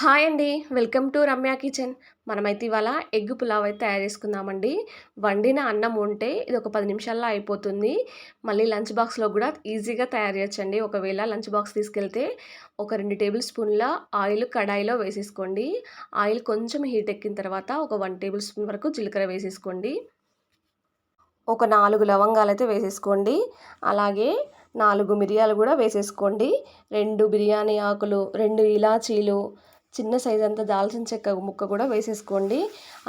Hi అండి. Welcome to Ramya kitchen. మనమైతే ఇవాళ ఎగ్ పులావ్ అయితే తయారు చేసుకుందామండి. వండిన అన్నం ఉంటే ఇది ఒక పది నిమిషాల్లో అయిపోతుంది. మళ్ళీ లంచ్ బాక్స్లో కూడా ఈజీగా తయారు చేయొచ్చండి. ఒకవేళ లంచ్ బాక్స్ తీసుకెళ్తే ఒక రెండు టేబుల్ స్పూన్ల ఆయిల్ కడాయిలో వేసేసుకోండి. ఆయిల్ కొంచెం హీట్ ఎక్కిన తర్వాత ఒక వన్ టేబుల్ స్పూన్ వరకు జీలకర్ర వేసేసుకోండి. ఒక నాలుగు లవంగాలు అయితే వేసేసుకోండి. అలాగే నాలుగు మిరియాలు కూడా వేసేసుకోండి. రెండు బిర్యానీ ఆకులు రెండు ఇలాచీలు చిన్న సైజ్ అంత దాల్చిన చెక్క ముక్క కూడా వేసేసుకోండి.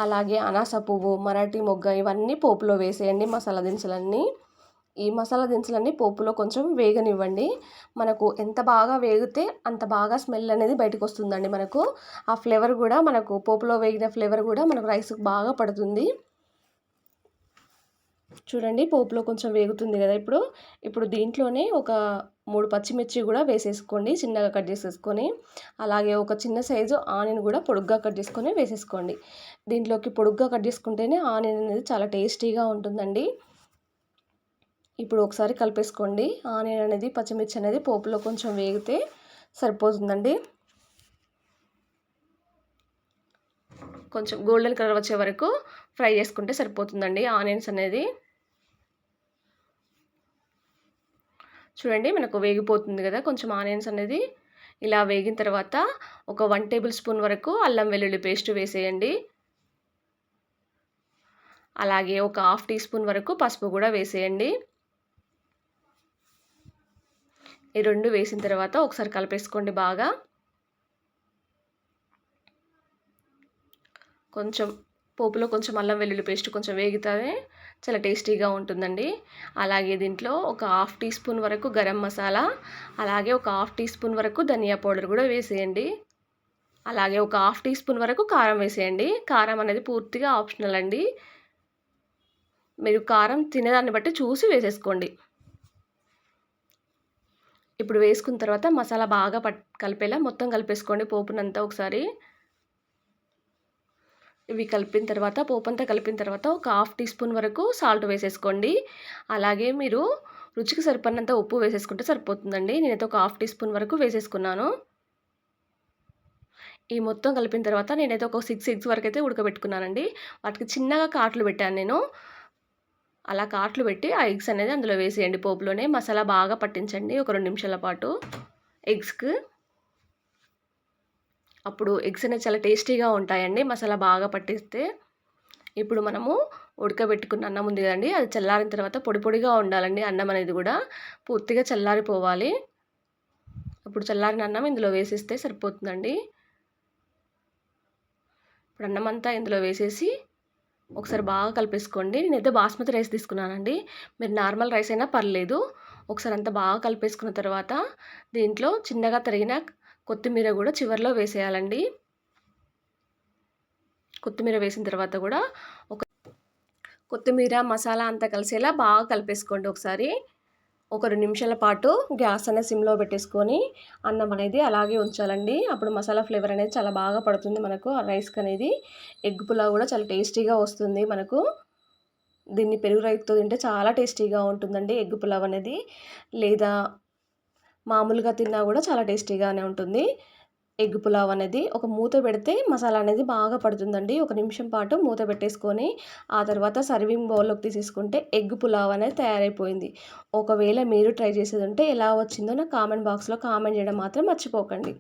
అలాగే అనాస పువ్వు మరాఠీ మొగ్గ ఇవన్నీ పోపులో వేసేయండి మసాలా దినుసులన్నీ. ఈ మసాలా దినుసులన్నీ పోపులో కొంచెం వేగనివ్వండి. మనకు ఎంత బాగా వేగితే అంత బాగా స్మెల్ అనేది బయటకు వస్తుందండి మనకు. ఆ ఫ్లేవర్ కూడా మనకు పోపులో వేగిన ఫ్లేవర్ కూడా మనకు రైస్కి బాగా పడుతుంది. చూడండి పోపులో కొంచెం వేగుతుంది కదా ఇప్పుడు. ఇప్పుడు దీంట్లోనే ఒక మూడు పచ్చిమిర్చి కూడా వేసేసుకోండి చిన్నగా కట్ చేసేసుకొని. అలాగే ఒక చిన్న సైజు ఆనియన్ కూడా పొడుగ్గా కట్ చేసుకొని వేసేసుకోండి. దీంట్లోకి పొడుగ్గా కట్ చేసుకుంటేనే ఆనియన్ అనేది చాలా టేస్టీగా ఉంటుందండి. ఇప్పుడు ఒకసారి కలిపేసుకోండి. ఆనియన్ అనేది పచ్చిమిర్చి అనేది పోపులో కొంచెం వేగితే సరిపోతుందండి. కొంచెం గోల్డెన్ కలర్ వచ్చే వరకు ఫ్రై చేసుకుంటే సరిపోతుందండి ఆనియన్స్ అనేది. చూడండి మనకు వేగిపోతుంది కదా కొంచెం ఆనియన్స్ అనేది. ఇలా వేగిన తర్వాత ఒక వన్ టేబుల్ స్పూన్ వరకు అల్లం వెల్లుల్లి పేస్ట్ వేసేయండి. అలాగే ఒక హాఫ్ టీ స్పూన్ వరకు పసుపు కూడా వేసేయండి. ఈ రెండు వేసిన తర్వాత ఒకసారి కలిపేసుకోండి బాగా. కొంచెం పోపులో కొంచెం అల్లం వెల్లుల్లి పేస్ట్ కొంచెం వేగితే చాలా టేస్టీగా ఉంటుందండి. అలాగే దీంట్లో ఒక హాఫ్ టీ స్పూన్ వరకు గరం మసాలా అలాగే ఒక హాఫ్ టీ స్పూన్ వరకు ధనియా పౌడర్ కూడా వేసేయండి. అలాగే ఒక హాఫ్ టీ స్పూన్ వరకు కారం వేసేయండి. కారం అనేది పూర్తిగా ఆప్షనల్ అండి. మీరు కారం తినేదాన్ని బట్టి చూసి వేసేసుకోండి. ఇప్పుడు వేసుకున్న తర్వాత మసాలా బాగా పట్ కలిపేలా మొత్తం కలిపేసుకోండి పోపునంతా ఒకసారి. ఇవి కలిపిన తర్వాత పోపంతా కలిపిన తర్వాత ఒక హాఫ్ టీ స్పూన్ వరకు సాల్ట్ వేసేసుకోండి. అలాగే మీరు రుచికి సరిపడినంత ఉప్పు వేసేసుకుంటే సరిపోతుందండి. నేనైతే ఒక హాఫ్ టీ స్పూన్ వరకు వేసేసుకున్నాను. ఈ మొత్తం కలిపిన తర్వాత నేనైతే ఒక సిక్స్ ఎగ్స్ వరకు అయితే ఉడకబెట్టుకున్నానండి. వాటికి చిన్నగా కాట్లు పెట్టాను నేను. అలా కాట్లు పెట్టి ఆ ఎగ్స్ అనేది అందులో వేసేయండి పోపులోనే. మసాలా బాగా పట్టించండి ఒక రెండు నిమిషాల పాటు. ఎగ్స్కి అప్పుడు ఎగ్స్ అనేవి చాలా టేస్టీగా ఉంటాయండి. మసాలా బాగా పట్టిస్తే ఇప్పుడు మనము ఉడకబెట్టుకున్న అన్నం ఉంది కదండి. అది చల్లారిన తర్వాత పొడి పొడిగా ఉండాలండి అన్నం అనేది కూడా. పూర్తిగా చల్లారిపోవాలి. అప్పుడు చల్లారిన అన్నం ఇందులో వేసేస్తే సరిపోతుందండి. ఇప్పుడు అన్నం అంతా ఇందులో వేసేసి ఒకసారి బాగా కలిపేసుకోండి. నేనైతే బాస్మతి రైస్ తీసుకున్నానండి. మీరు నార్మల్ రైస్ అయినా పర్లేదు. ఒకసారి అంతా బాగా కలిపేసుకున్న తర్వాత దీంట్లో చిన్నగా తరిగిన కొత్తిమీర కూడా చివరిలో వేసేయాలండి. కొత్తిమీర వేసిన తర్వాత కూడా ఒక కొత్తిమీర మసాలా అంతా కలిసేలా బాగా కలిపేసుకోండి ఒకసారి. ఒక రెండు నిమిషాల పాటు గ్యాస్ అనేది సిమ్లో పెట్టేసుకొని అన్నం అనేది అలాగే ఉంచాలండి. అప్పుడు మసాలా ఫ్లేవర్ అనేది చాలా బాగా పడుతుంది మనకు. ఆ రైస్కి అనేది ఎగ్ పులావ్ కూడా చాలా టేస్టీగా వస్తుంది మనకు. దీన్ని పెరుగు రైస్తో తింటే చాలా టేస్టీగా ఉంటుందండి ఎగ్ పులావ్ అనేది. లేదా మామూలుగా తిన్నా కూడా చాలా టేస్టీగానే ఉంటుంది. ఎగ్ పులావ్ అనేది ఒక మూత పెడితే మసాలా అనేది బాగా పడుతుందండి. ఒక నిమిషం పాటు మూత పెట్టేసుకొని ఆ తర్వాత సర్వింగ్ బౌల్లోకి తీసేసుకుంటే ఎగ్ పులావ్ అనేది తయారైపోయింది. ఒకవేళ మీరు ట్రై చేసేది ఉంటే ఎలా వచ్చిందో నా కామెంట్ బాక్స్లో కామెంట్ చేయడం మాత్రం మర్చిపోకండి.